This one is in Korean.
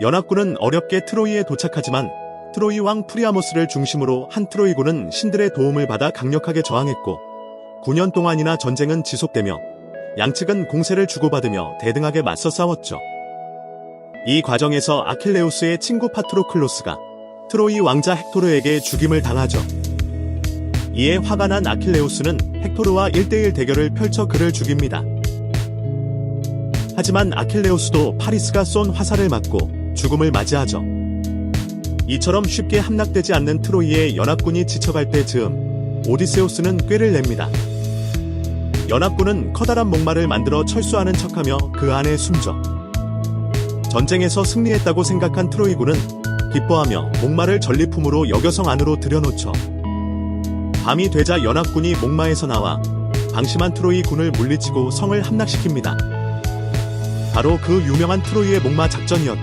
연합군은 어렵게 트로이에 도착하지만 트로이 왕 프리아모스를 중심으로 한 트로이군은 신들의 도움을 받아 강력하게 저항했고 9년 동안이나 전쟁은 지속되며 양측은 공세를 주고받으며 대등하게 맞서 싸웠죠. 이 과정에서 아킬레우스의 친구 파트로클로스가 트로이 왕자 헥토르에게 죽임을 당하죠. 이에 화가 난 아킬레우스는 헥토르와 1대1 대결을 펼쳐 그를 죽입니다. 하지만 아킬레우스도 파리스가 쏜 화살을 맞고 죽음을 맞이하죠. 이처럼 쉽게 함락되지 않는 트로이의 연합군이 지쳐갈 때 즈음 오디세우스는 꾀를 냅니다. 연합군은 커다란 목마를 만들어 철수하는 척하며 그 안에 숨죠. 전쟁에서 승리했다고 생각한 트로이군은 기뻐하며 목마를 전리품으로 여겨성 안으로 들여놓죠. 밤이 되자 연합군이 목마에서 나와 방심한 트로이 군을 물리치고 성을 함락시킵니다. 바로 그 유명한 트로이의 목마 작전이었죠.